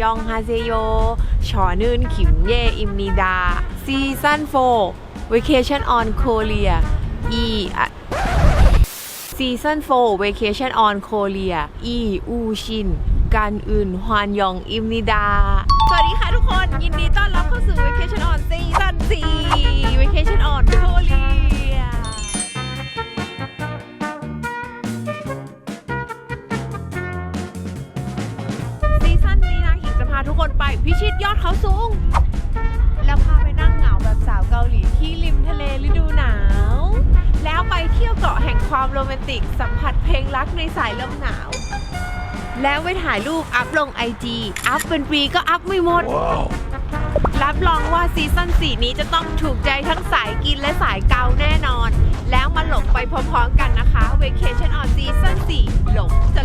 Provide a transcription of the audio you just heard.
ยองฮาเซโย ชอนื่นขิมเย่อิมนีดา ซีซั่น4 Vacation on Korea อีอะซีซั่น4 Vacation on Korea อีอูชินกันอื่นฮวานยอง อิมนีดา ทุกคนไปพิชิตยอดเขาสูง แล้วพาไปนั่งเหงาแบบสาวเกาหลีที่ริมทะเลฤดูหนาว แล้วไปเที่ยวเกาะแห่งความโรแมนติก สัมผัสเพลงรักในสายลมหนาว แล้วไปถ่ายรูปอัพลงไอจีอัพเป็นปีก็อัพไม่หมดรับรองว่าซีซั่น4นี้จะต้องถูกใจทั้งสายกินและสายเกาแน่นอน แล้วมาหลงไปพร้อมๆกันนะคะ Vacation on Season 4 หลงเจ